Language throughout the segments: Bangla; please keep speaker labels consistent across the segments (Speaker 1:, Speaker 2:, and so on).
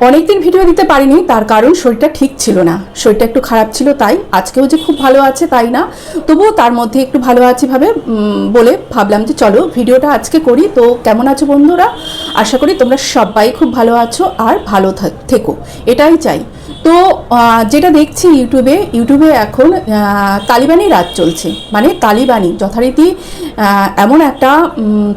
Speaker 1: অনেকদিন ভিডিও দিতে পারিনি, তার কারণ শরীরটা ঠিক ছিল না। শরীরটা একটু খারাপ ছিল, তাই আজকেও যে খুব ভালো আছে তাই না। তবুও তার মধ্যে একটু ভালো আছে ভাবে বলে ভাবলাম যে চলো ভিডিওটা আজকে করি। তো কেমন আছো বন্ধুরা? আশা করি তোমরা সবাই খুব ভালো আছো আর ভালো থাক- এটাই চাই। তো যেটা দেখছি ইউটিউবে ইউটিউবে এখন তালিবানি রাজ চলছে। মানে তালিবানি যথারীতি এমন একটা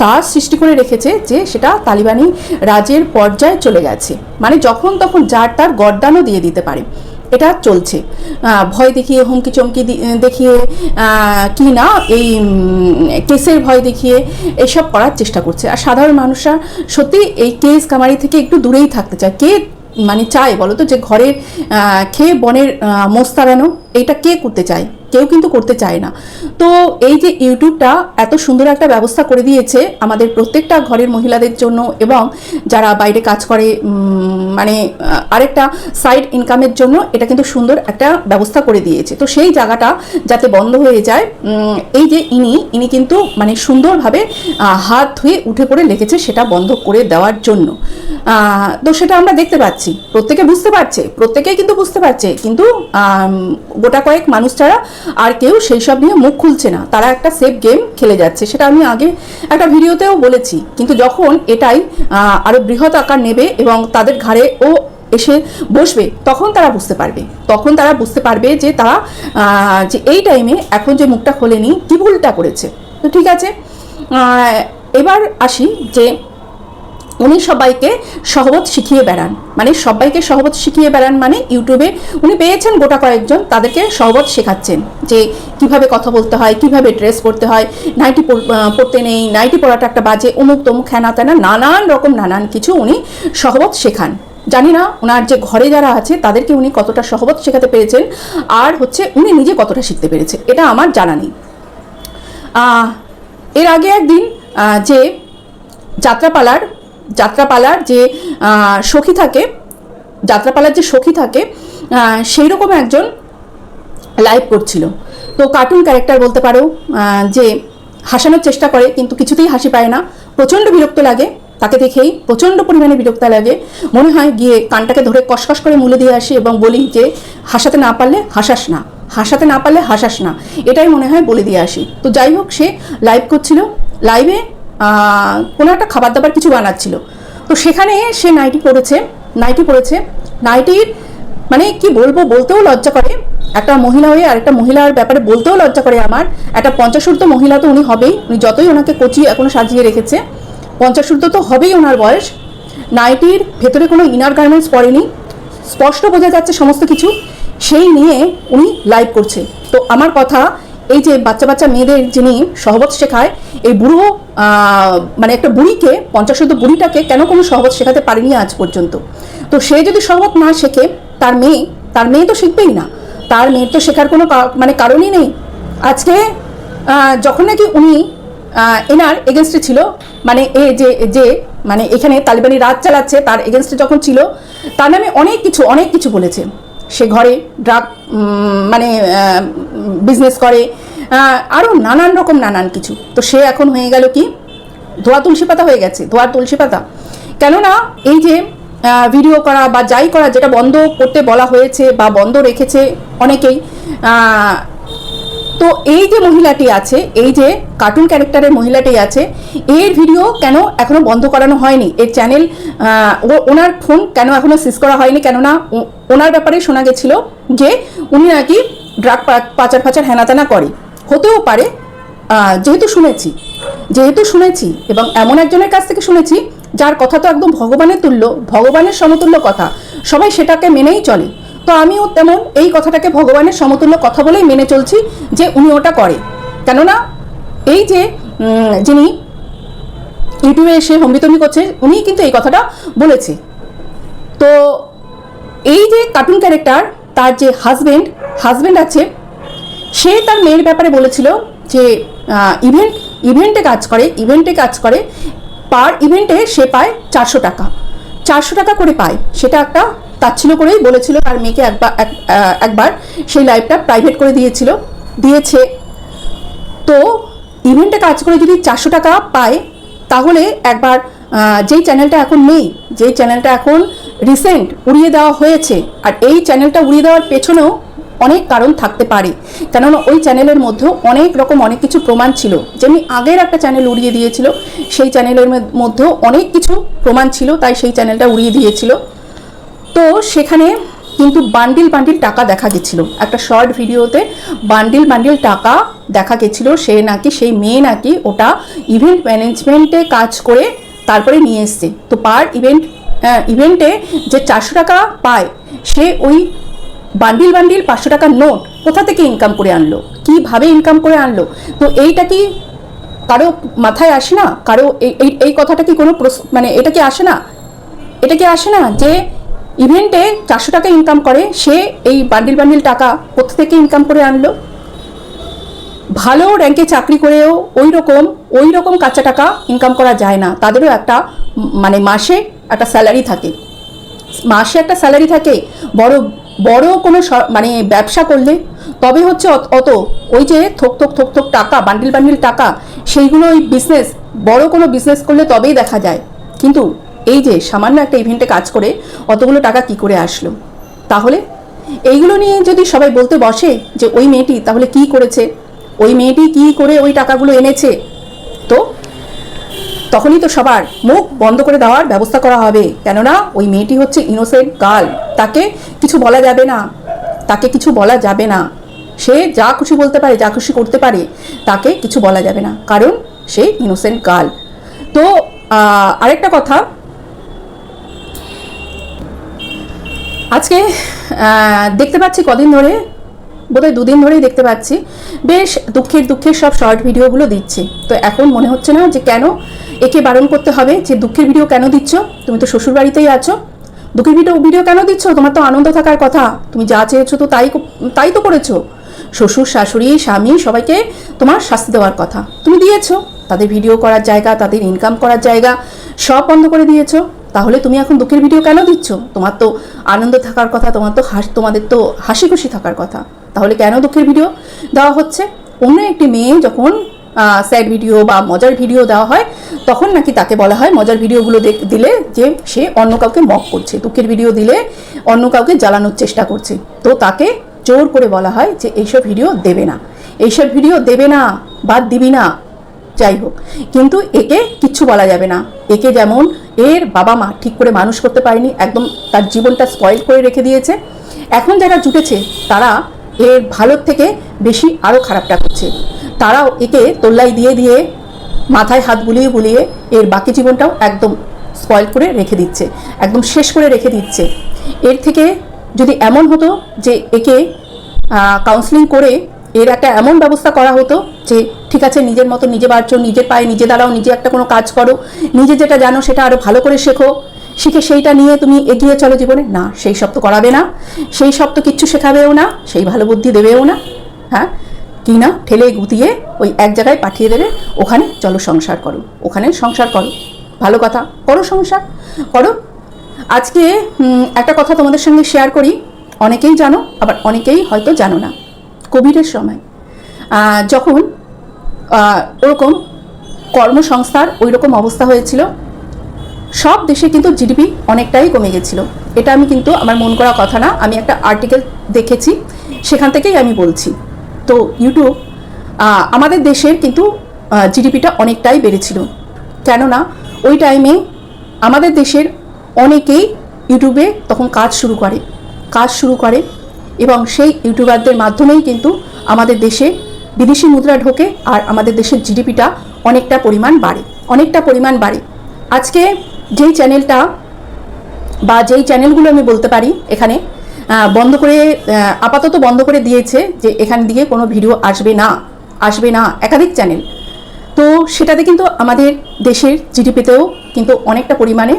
Speaker 1: তার সৃষ্টি করে রেখেছে যে সেটা তালিবানি রাজের পর্যায়ে চলে গেছে। মানে যখন তখন যার তার গরদানও দিয়ে দিতে পারে। এটা চলছে। ভয় দেখিয়ে, হুমকি চমকি দেখিয়ে কি না, এই কেসের ভয় দেখিয়ে এসব করার চেষ্টা করছে। আর সাধারণ মানুষরা সত্যি এই কেস কামারি থেকে একটু দূরেই থাকতে চায়। কে মানে চায় বলো তো যে ঘরের খেয়ে বনের তাড়ানো, এইটা কে করতে চায়? কেউ কিন্তু করতে চায় না। তো এই যে ইউটিউবটা এত সুন্দর একটা ব্যবস্থা করে দিয়েছে আমাদের প্রত্যেকটা ঘরের মহিলাদের জন্য এবং যারা বাইরে কাজ করে মানে আরেকটা সাইড ইনকামের জন্য এটা কিন্তু সুন্দর একটা ব্যবস্থা করে দিয়েছে। তো সেই জায়গাটা যাতে বন্ধ হয়ে যায় এই যে ইনি ইনি কিন্তু মানে সুন্দরভাবে হাত ধুয়ে উঠে পড়ে লেগেছে সেটা বন্ধ করে দেওয়ার জন্য। তো সেটা আমরা দেখতে পাচ্ছি। প্রত্যেকে বুঝতে পারছে, প্রত্যেকেই কিন্তু বুঝতে পারছে। কিন্তু গোটা কয়েক মানুষ ছাড়া আর কেউ সেই সব নিয়ে মুখ খুলছে না। তারা একটা সেফ গেম খেলে যাচ্ছে, সেটা আমি আগে একটা ভিডিওতেও বলেছি। কিন্তু যখন এটাই আরও বৃহৎ আকার নেবে এবং তাদের ঘাড়ে ও এসে বসবে, তখন তারা বুঝতে পারবে। তখন তারা বুঝতে পারবে যে তারা যে এই টাইমে এখন যে মুখটা খোলেনি, কি ভুলটা করেছে। তো ঠিক আছে এবার আসি যে উনি সবাইকে সহবত শিখিয়ে বেড়ান। মানে সবাইকে সহবত শিখিয়ে বেড়ান মানে ইউটিউবে উনি পেয়েছেন গোটা কয়েকজন, তাদেরকে সহবত শেখাচ্ছেন যে কীভাবে কথা বলতে হয়, কীভাবে ড্রেস পরতে হয়, নাইটি পরতে নেই, নাইটি পরাটা একটা বাজে, অমুক তমুক হেনা তেনা নানান রকম নানান কিছু উনি সহবত শেখান। জানি না ওনার যে ঘরে যারা আছে, তাদেরকে উনি কতটা সহবত শেখাতে পেরেছেন, আর হচ্ছে উনি নিজে কতটা শিখতে পেরেছে, এটা আমার জানা নেই। এর আগে একদিন যে যাত্রাপালার যাত্রাপালার যে সখী থাকে, যাত্রাপালার যে সখী থাকে সেই রকম একজন লাইভ করছিল। তো কার্টুন ক্যারেক্টার বলতে পারো যে হাসানোর চেষ্টা করে, কিন্তু কিছুতেই হাসি পায় না। প্রচণ্ড বিরক্ত লাগে তাকে দেখেই, প্রচণ্ড পরিমাণে বিরক্ত লাগে। মনে হয় গিয়ে কানটাকে ধরে কসকস করে মুলে দিয়ে আসি এবং বলি যে, হাসাতে না পারলে হাসাস না, হাসাতে না পারলে হাসাস না। এটাই মনে হয় বলে দিয়ে আসি। তো যাই হোক, সে লাইভ করছিল। লাইভে কোনো একটা খাবার দাবার কিছু বানাচ্ছিল। তো সেখানে সে নাইটি পরেছে নাইটি পরেছে। নাইটির মানে কি বলব, বলতেও লজ্জা করে। একটা মহিলা হয়ে আর একটা মহিলার ব্যাপারে বলতেও লজ্জা করে আমার। একটা পঞ্চাশোর্ধ মহিলা তো উনি হবেই, উনি যতই ওনাকে কচি এখনও সাজিয়ে রেখেছে। পঞ্চাশোর্ধ তো হবেই ওনার বয়স। নাইটির ভেতরে কোনো ইনার গার্মেন্টস পরেনি। স্পষ্ট বোঝা যাচ্ছে সমস্ত কিছু। সেই নিয়ে উনি লাইভ করছে। তো আমার কথা এই যে বাচ্চা বাচ্চা মেয়েদের যিনি সহবত শেখায়, এই বুড়ো মানে একটা বুড়িকে পঞ্চাশোর্ধ বুড়িটাকে কেন কোনো সহবত শেখাতে পারেনি আজ পর্যন্ত? তো সে যদি সহবত না শেখে, তার মেয়ে তার মেয়ে তো শিখবেই না। তার মেয়ের তো শেখার কোনো মানে কারণই নেই। আজকে যখন নাকি উনি এনার এগেনস্টে ছিল মানে এ যে যে মানে এখানে তালিবানি রাজ চালাচ্ছে, তার এগেনস্টে যখন ছিল, তার নামে অনেক কিছু অনেক কিছু বলেছে। সে ঘরে ড্রাগ মানে বিজনেস করে আরও নানান রকম নানান কিছু। তো সে এখন হয়ে গেল কি? ধোয়া তুলসী পাতা হয়ে গেছে, ধোয়ার তুলসী পাতা। কেননা এই যে ভিডিও করা বা যাই করা যেটা বন্ধ করতে বলা হয়েছে বা বন্ধ রেখেছে অনেকেই তো এই যে মহিলাটি আছে, এই যে কার্টুন ক্যারেক্টারের মহিলাটি আছে, এর ভিডিও কেন এখনও বন্ধ করানো হয়নি? এর চ্যানেল ওনার ফোন কেন এখনও সিজ করা হয়নি? কেননা ওনার ব্যাপারে শোনা গেছিল যে উনি নাকি ড্রাগ পাচার ফাচার হেনাতেনা করে। হতেও পারে যেহেতু শুনেছি যেহেতু শুনেছি এবং এমন একজনের কাছ থেকে শুনেছি যার কথা তো একদম ভগবানের তুল্য, ভগবানের সমতুল্য কথা, সবাই সেটাকে মেনেই চলে। তো আমিও তেমন এই কথাটাকে ভগবানের সমতুল্য কথা বলেই মেনে চলছি যে উনি ওটা করে। কেননা এই যে যিনি ইউটিউবে এসে হম্বিতম্বি করছে উনি কিন্তু এই কথাটা বলেছে। তো এই যে কার্টুন ক্যারেক্টার তার যে হাজবেন্ড হাজবেন্ড আছে, সে তার মেয়ের ব্যাপারে বলেছিল যে ইভেন্ট ইভেন্টে কাজ করে ইভেন্টে কাজ করে পার ইভেন্টে সে পায় চারশো টাকা। চারশো টাকা করে পায়। সেটা একটা তাচ্ছিল করেই বলেছিল, তার মেয়েকে একবার, এক- একবার সেই লাইফটা প্রাইভেট করে দিয়েছিল, দিয়েছে। তো ইভেন্টে কাজ করে যদি চারশো টাকা পায়, তাহলে একবার যেই চ্যানেলটা এখন নেই, যেই চ্যানেলটা এখন রিসেন্ট উড়িয়ে দেওয়া হয়েছে, আর এই চ্যানেলটা উড়িয়ে দেওয়ার পেছনেও অনেক কারণ থাকতে পারে। কেননা ওই চ্যানেলের মধ্যেও অনেক রকম অনেক কিছু প্রমাণ ছিল। যেমনি আগের একটা চ্যানেল উড়িয়ে দিয়েছিল, সেই চ্যানেলের মধ্যেও অনেক কিছু প্রমাণ ছিল, তাই সেই চ্যানেলটা উড়িয়ে দিয়েছিল। তো সেখানে কিন্তু বান্ডিল বান্ডিল টাকা দেখা গেছিল। একটা শর্ট ভিডিওতে বান্ডিল বান্ডিল টাকা দেখা গেছিল, সে নাকি, সেই মেয়ে নাকি ওটা ইভেন্ট ম্যানেজমেন্টে কাজ করে তারপরে নিয়ে এসছে। তো পার ইভেন্ট ইভেন্টে যে চারশো টাকা পায়, সে ওই বান্ডিল বান্ডিল পাঁচশো টাকার নোট কোথা থেকে ইনকাম করে আনলো? কীভাবে ইনকাম করে আনলো? তো এইটা কি কারও মাথায় আসে না? কারও এই, এই- কথাটা কি কোনো মানে এটা কি আসে না? এটা কি আসে না যে ইভেন্টে চারশো টাকা ইনকাম করে, সে এই বান্ডিল বান্ডিল টাকা কোথা থেকে ইনকাম করে আনলো? ভালো র্যাঙ্কে চাকরি করেও ওই রকম ওই রকম কাঁচা টাকা ইনকাম করা যায় না। তাদেরও একটা মানে মাসে একটা স্যালারি থাকে। মাসে একটা স্যালারি থাকে, বড় বড় কোনো মানে ব্যবসা করলে তবে হচ্ছে অত- ওই যে থোক থোক থোক থোক টাকা বান্ডিল বান্ডিল টাকা সেইগুলো ওই বিজনেস বড় কোনো বিজনেস করলে তবেই দেখা যায়। কিন্তু এই যে সামান্য একটা ইভেন্টে কাজ করে অতগুলো টাকা কি করে আসলো? তাহলে এইগুলো নিয়ে যদি সবাই বলতে বসে যে ওই মেয়েটি তাহলে কি করেছে? ওই মেয়েটি কি করে ওই টাকাগুলো এনেছে? তো তখনই তো সবার মুখ বন্ধ করে দেওয়ার ব্যবস্থা করা হবে। কেননা ওই মেয়েটি হচ্ছে ইনোসেন্ট গার্ল তাকে কিছু বলা যাবে না। তাকে কিছু বলা যাবে না। সে যা খুশি বলতে পারে, যা খুশি করতে পারে, তাকে কিছু বলা যাবে না। কারণ সে ইনোসেন্ট গার্ল তো আরেকটা কথা। আজকে দেখতে পাচ্ছি কদিন ধরে বোধহয় দুদিন ধরেই দেখতে পাচ্ছি। বেশ দুঃখের দুঃখের সব শর্ট ভিডিওগুলো দিচ্ছে। তো এখন মনে হচ্ছে না যে কেন একে বারণ করতে হবে, যে দুঃখের ভিডিও কেন দিচ্ছ? তুমি তো শ্বশুর বাড়িতেই আছো। দুঃখের ভিডিও ভিডিও কেন দিচ্ছ? তোমার তো আনন্দ থাকার কথা। তুমি যা চেয়েছো তো তাই তাই তো করেছ। শ্বশুর, শাশুড়ি, স্বামী সবাইকে তোমার শাস্তি দেওয়ার কথা। তুমি দিয়েছ। তাদের ভিডিও করার জায়গা, তাদের ইনকাম করার জায়গা সব বন্ধ করে দিয়েছ। তাহলে তুমি এখন দুঃখের ভিডিও কেন দিচ্ছ? তোমার তো আনন্দ থাকার কথা, তোমার তো হাস তোমাদের তো হাসি খুশি থাকার কথা। তাহলে কেন দুঃখের ভিডিও? দেওয়া হচ্ছে, অন্য একটি মেয়ে যখন স্যাড ভিডিও বা মজার ভিডিও দেওয়া হয়, তখন নাকি তাকে বলা হয় মজার ভিডিওগুলো দিলে যে সে অন্য কাউকে মক করছে। দুঃখের ভিডিও দিলে অন্য কাউকে জ্বালানোর চেষ্টা করছে। তো তাকে জোর করে বলা হয় যে এইসব ভিডিও দেবে না। এইসব ভিডিও দেবে না, বাদ দিবি না। যাই হোক, কিন্তু একে কিচ্ছু বলা যাবে না। একে যেমন এর বাবা মা ঠিক করে মানুষ করতে পারেনি, একদম তার জীবনটা স্পয়েল করে রেখে দিয়েছে। এখন যারা জুটেছে, তারা এর ভালোর থেকে বেশি আরও খারাপটা করছে। তারাও একে তোল্লাই দিয়ে দিয়ে মাথায় হাত বুলিয়ে বুলিয়ে এর বাকি জীবনটাও একদম স্পয়েল করে রেখে দিচ্ছে, একদম শেষ করে রেখে দিচ্ছে। এর থেকে যদি এমন হতো যে একে কাউন্সিলিং করে এর একটা এমন ব্যবস্থা করা হতো যে ঠিক আছে, নিজের মতো নিজে বাড়ছো নিজের পায়ে নিজে দাঁড়াও, নিজে একটা কোনো কাজ করো, নিজে যেটা জানো সেটা আরও ভালো করে শেখো শিখে সেইটা নিয়ে তুমি এগিয়ে চলো জীবনে। না, সেই সব তো করাবে না। সেই সব তো কিচ্ছু শেখাবেও না। সেই ভালো বুদ্ধি দেবেও না। হ্যাঁ? কি না ঠেলে গুতিয়ে ওই এক জায়গায় পাঠিয়ে দেবে। ওখানে চলো সংসার করো। ওখানে সংসার করো। ভালো কথা। করো সংসার। করো। আজকে একটা কথা তোমাদের সঙ্গে শেয়ার করি। অনেকেই জানো, আবার অনেকেই হয়তো জানো না। কোভিডের সময় যখন ওরকম কর্মসংস্থার ওই রকম অবস্থা হয়েছিল সব দেশে কিন্তু জিডিপি অনেকটাই কমে গেছিল। এটা আমি কিন্তু আমার মন করা কথা না, আমি একটা আর্টিকেল দেখেছি, সেখান থেকেই আমি বলছি। তো ইউটিউব আমাদের দেশের কিন্তু জিডিপিটা অনেকটাই বেড়েছিল। কেননা, ওই টাইমে আমাদের দেশের অনেকেই ইউটিউবে তখন কাজ শুরু করে, কাজ শুরু করে এবং সেই ইউটিউবারদের মাধ্যমেই কিন্তু আমাদের দেশে বিদেশি মুদ্রা ঢোকে আর আমাদের দেশের জিডিপিটা অনেকটা পরিমাণ বাড়ে, অনেকটা পরিমাণ বাড়ে। আজকে যেই চ্যানেলটা বা যেই চ্যানেলগুলো আমি বলতে পারি এখানে বন্ধ করে আপাতত বন্ধ করে দিয়েছে যে এখান দিয়ে কোনো ভিডিও আসবে না আসবে না, একাধিক চ্যানেল তো সেটাতে কিন্তু আমাদের দেশের জিডিপিতেও কিন্তু অনেকটা পরিমাণে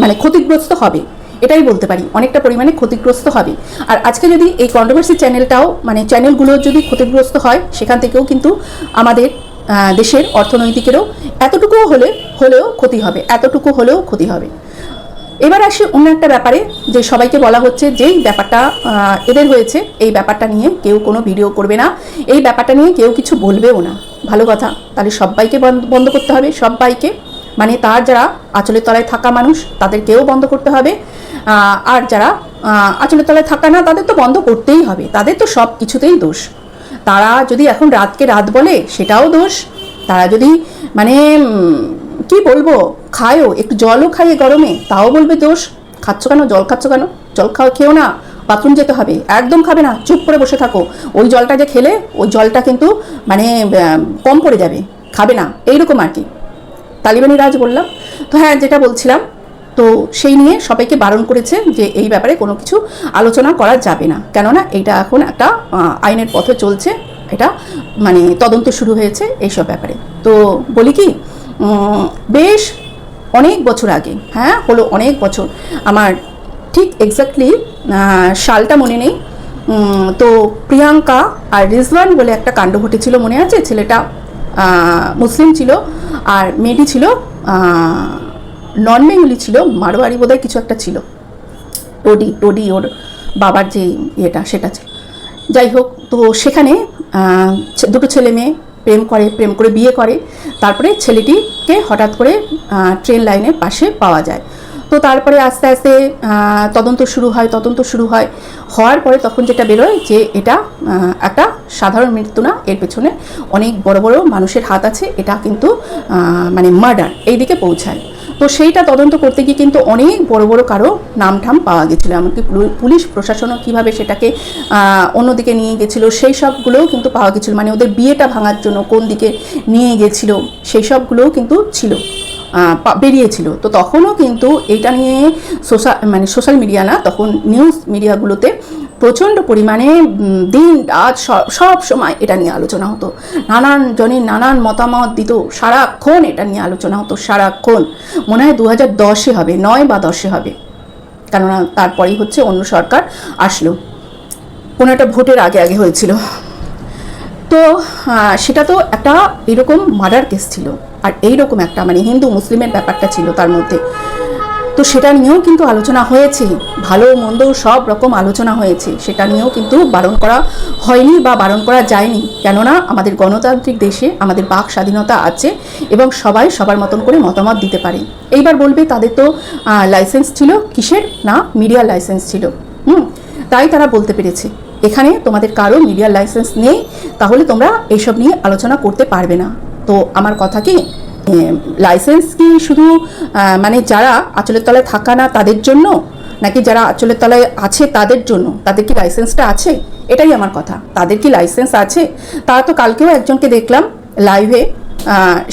Speaker 1: মানে ক্ষতিগ্রস্ত হবে। এটাই বলতে পারি, অনেকটা পরিমাণে ক্ষতিগ্রস্ত হবে। আর আজকে যদি এই কন্ট্রোভার্সি চ্যানেলটাও মানে চ্যানেলগুলো যদি ক্ষতিগ্রস্ত হয়, সেখান থেকেও কিন্তু আমাদের দেশের অর্থনৈতিকেরও এতটুকুও হলে, হলেও ক্ষতি হবে, এতটুকু হলেও ক্ষতি হবে। এবার আসি অন্য একটা ব্যাপারে, যে সবাইকে বলা হচ্ছে যেই ব্যাপারটা এদের হয়েছে, এই ব্যাপারটা নিয়ে কেউ কোনো ভিডিও করবে না, এই ব্যাপারটা নিয়ে কেউ কিছু বলবেও না। ভালো কথা, তাহলে সবাইকে বন্ধ করতে হবে সবাইকে মানে তার যারা আঁচলের তলায় থাকা মানুষ, তাদেরকেও বন্ধ করতে হবে। আর যারা আঁচলের তলায় থাকা না, তাদের তো বন্ধ করতেই হবে, তাদের তো সব কিছুতেই দোষ। তারা যদি এখন রাতকে রাত বলে, সেটাও দোষ। তারা যদি মানে কি বলব, খায়ও, একটু জলও খাইয়ে গরমে, তাও বলবে দোষ। খাচ্ছ কেন? জল খাচ্ছ কেন? জল খাও, খেও না। বাথরুম যেতে হবে, একদম খাবে না। চুপ করে বসে থাকো। ওই জলটা যে খেলে, ওই জলটা কিন্তু মানে কম পড়ে যাবে। খাবে না। এইরকম আর কি। তালিবানি রাজ বললাম। তো হ্যাঁ যেটা বলছিলাম তো সেই নিয়ে সবাইকে বারণ করেছে যে এই ব্যাপারে কোনো কিছু আলোচনা করা যাবে না। কেননা এটা এখন একটা আইনের পথে চলছে, এটা মানে তদন্ত শুরু হয়েছে এইসব ব্যাপারে। তো বলি কি বেশ অনেক বছর আগে হ্যাঁ হলো অনেক বছর, আমার ঠিক এক্স্যাক্টলি সালটা মনে নেই। তো প্রিয়াঙ্কা আর রিজওয়ান বলে একটা কাণ্ড ঘটেছিল মনে আছে? ছেলেটা মুসলিম ছিল আর মেয়েটি ছিল নন বেঙ্গলি ছিল, মারোয়ারি বোধহয় কিছু একটা ছিল। টোডি টোডি ওর বাবার যে ইয়েটা, সেটা ছিল। যাই হোক, তো সেখানে দুটো ছেলে মেয়ে প্রেম করে প্রেম করে বিয়ে করে। তারপরে ছেলেটিকে হঠাৎ করে ট্রেন লাইনের পাশে পাওয়া যায়। তো তারপরে আস্তে আস্তে তদন্ত শুরু হয়, তদন্ত শুরু হয়। হওয়ার পরে তখন যেটা বেরোয় যে এটা একটা সাধারণ মৃত্যু না, এর পেছনে অনেক বড় বড় মানুষের হাত আছে। এটা কিন্তু মানে মার্ডার এই দিকে পৌঁছায়। তো সেইটা তদন্ত করতে গিয়ে কিন্তু অনেক বড় বড় কারও নাম ঠাম পাওয়া গেছিল। এমনকি পুলি- পুলিশ, প্রশাসনও কীভাবে সেটাকে অন্যদিকে নিয়ে গেছিল, সেই সবগুলোও কিন্তু পাওয়া গেছিল। মানে ওদের বিয়েটা ভাঙার জন্য কোন দিকে নিয়ে গেছিল, সেই সবগুলোও কিন্তু ছিল বেরিয়েছিল। তো তখনও কিন্তু এটা নিয়ে সোশ্যাল মানে সোশ্যাল মিডিয়া না, তখন নিউজ মিডিয়াগুলোতে প্রচণ্ড পরিমাণে দিন, রাত সব- সময় এটা নিয়ে আলোচনা হতো। নানান জনের নানান মতামত দিত, সারাক্ষণ এটা নিয়ে আলোচনা হতো, সারাক্ষণ। মনে হয় দু হাজার দশে হবে, নয় বা দশে হবে। কেননা তারপরেই হচ্ছে অন্য সরকার আসলো। কোনো একটা ভোটের আগে আগে হয়েছিল। তো সেটা তো একটা এরকম মার্ডার কেস ছিল। আর এইরকম একটা মানে হিন্দু মুসলিমের ব্যাপারটা ছিল তার মধ্যে। তো সেটা নিয়েও কিন্তু আলোচনা হয়েছে। ভালো মন্দ সব রকম আলোচনা হয়েছে। সেটা নিয়েও কিন্তু বারণ করা হয়নি বা বারণ করা যায়নি। কেননা আমাদের গণতান্ত্রিক দেশে আমাদের বাক স্বাধীনতা আছে এবং সবাই সবার মতন করে মতামত দিতে পারে। এইবার বলবে তাদের তো লাইসেন্স ছিল কিসের? না মিডিয়া লাইসেন্স ছিল। হুম, তাই তারা বলতে পেরেছে। এখানে তোমাদের কারও মিডিয়ার লাইসেন্স নেই, তাহলে তোমরা এইসব নিয়ে আলোচনা করতে পারবে না। তো আমার কথা কি লাইসেন্স কি শুধু মানে যারা আঁচলের তলায় থাকা না তাদের জন্য? নাকি যারা আঁচলের তলায় আছে তাদের জন্য? তাদের কি লাইসেন্সটা আছে? এটাই আমার কথা। তাদের কি লাইসেন্স আছে? তারা তো কালকেও একজনকে দেখলাম লাইভে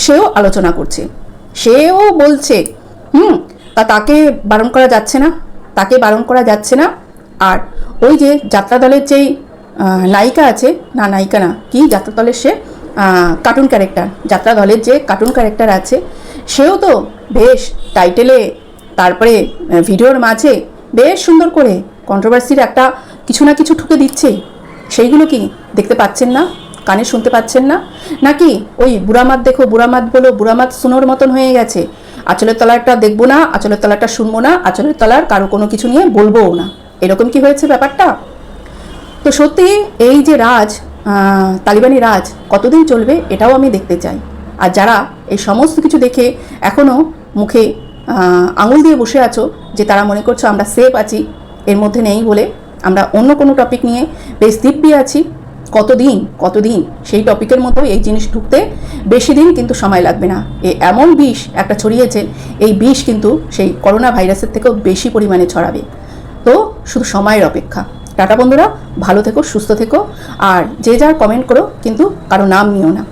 Speaker 1: সেও আলোচনা করছে। সেও বলছে, হুম, তা তাকে বারণ করা যাচ্ছে না। তাকে বারণ করা যাচ্ছে না। আর ওই যে যাত্রা দলের যেই নায়িকা আছে, না নায়িকা না, কি যাত্রা দলের সে? কার্টুন ক্যারেক্টার যাত্রা দলের যে কার্টুন ক্যারেক্টার আছে, সেও তো বেশ টাইটেলে তারপরে ভিডিওর মাঝে বেশ সুন্দর করে কন্ট্রোভার্সির একটা কিছু না কিছু ঠুকে দিচ্ছে। সেইগুলো কি দেখতে পাচ্ছেন না? কানে শুনতে পাচ্ছেন না? নাকি ওই বুড়ামাত দেখো বুড়ামাত বলো বুড়ামাত শুনোর মতন হয়ে গেছে। আঁচলের তলারটা দেখব না, আঁচলের তলারটা শুনব না, আঁচলের তলার কারও কোনো কিছু নিয়ে বলবোও না। এরকম কি হয়েছে ব্যাপারটা? তো সত্যি এই যে রাজ তালিবানি রাজ কতদিন চলবে এটাও আমি দেখতে চাই। আর যারা এই সমস্ত কিছু দেখে এখনও মুখে আঙুল দিয়ে বসে আছো যে তারা মনে করছ আমরা সেফ আছি, এর মধ্যে নেই বলে আমরা অন্য কোনো টপিক নিয়ে বেশ দিব্যি আছি। কতদিন কতদিন সেই টপিকের মতো এই জিনিস ঢুকতে বেশি দিন কিন্তু সময় লাগবে না। এ এমন বিষ একটা ছড়িয়েছে, এই বিষ কিন্তু সেই করোনা ভাইরাসের থেকেও বেশি পরিমাণে ছড়াবে। তো শুধু সময়ের অপেক্ষা। টাটা বন্ধুরা, ভালো থেকো, সুস্থ থেকো, আর যে যার কমেন্ট করো, কিন্তু কারও নাম নিও না।